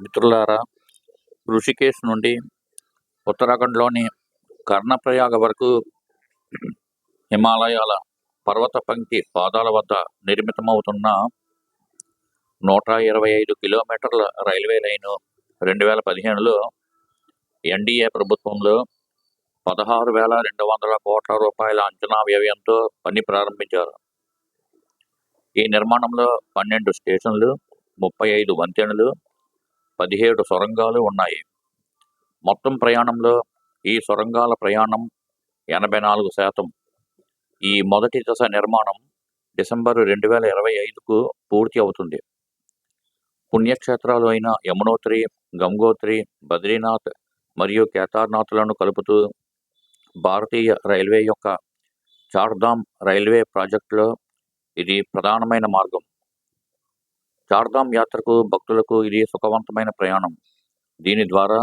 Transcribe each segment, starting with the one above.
మిత్రులారా ఋషికేశ్ నుండి ఉత్తరాఖండ్లోని కర్ణప్రయాగ వరకు హిమాలయాల పర్వత పంక్తి పాదాల వద్ద నిర్మితమవుతున్న నూట ఇరవై ఐదు కిలోమీటర్ల రైల్వే లైను రెండు వేల పదిహేనులో ఎన్డీఏ ప్రభుత్వంలో పదహారు వేల రెండు వందల కోట్ల రూపాయల అంచనా వ్యయంతో పని ప్రారంభించారు. ఈ నిర్మాణంలో పన్నెండు స్టేషన్లు ముప్పై ఐదు వంతెనలు పదిహేడు సొరంగాలు ఉన్నాయి. మొత్తం ప్రయాణంలో ఈ సొరంగాల ప్రయాణం ఎనభై నాలుగు శాతం. ఈ మొదటి దశ నిర్మాణం డిసెంబర్ రెండు వేల ఇరవై ఐదుకు పూర్తి అవుతుంది. పుణ్యక్షేత్రాలు అయిన యమునోత్రి గంగోత్రి బద్రీనాథ్ మరియు కేదార్నాథ్లను కలుపుతూ భారతీయ రైల్వే యొక్క చార్ధామ్ రైల్వే ప్రాజెక్టులో ఇది ప్రధానమైన మార్గం. చార్ధామ్ యాత్రకు భక్తులకు ఇది సుఖవంతమైన ప్రయాణం. దీని ద్వారా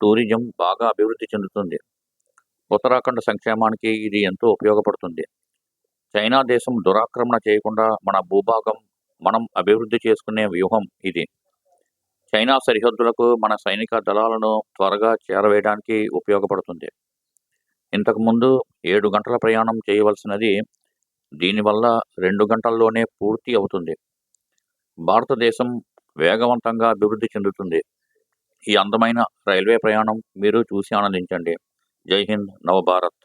టూరిజం బాగా అభివృద్ధి చెందుతుంది. ఉత్తరాఖండ్ సంక్షేమానికి ఇది ఎంతో ఉపయోగపడుతుంది. చైనా దేశం దురాక్రమణ చేయకుండా మన భూభాగం మనం అభివృద్ధి చేసుకునే వ్యూహం ఇది. చైనా సరిహద్దులకు మన సైనిక దళాలను త్వరగా చేరవేయడానికి ఉపయోగపడుతుంది. ఇంతకుముందు ఏడు గంటల ప్రయాణం చేయవలసినది దీనివల్ల రెండు గంటల్లోనే పూర్తి అవుతుంది. భారతదేశం వేగవంతంగా అభివృద్ధి చెందుతుంది. ఈ అందమైన రైల్వే ప్రయాణం మీరు చూసి ఆనందించండి. జై హింద్ నవభారత్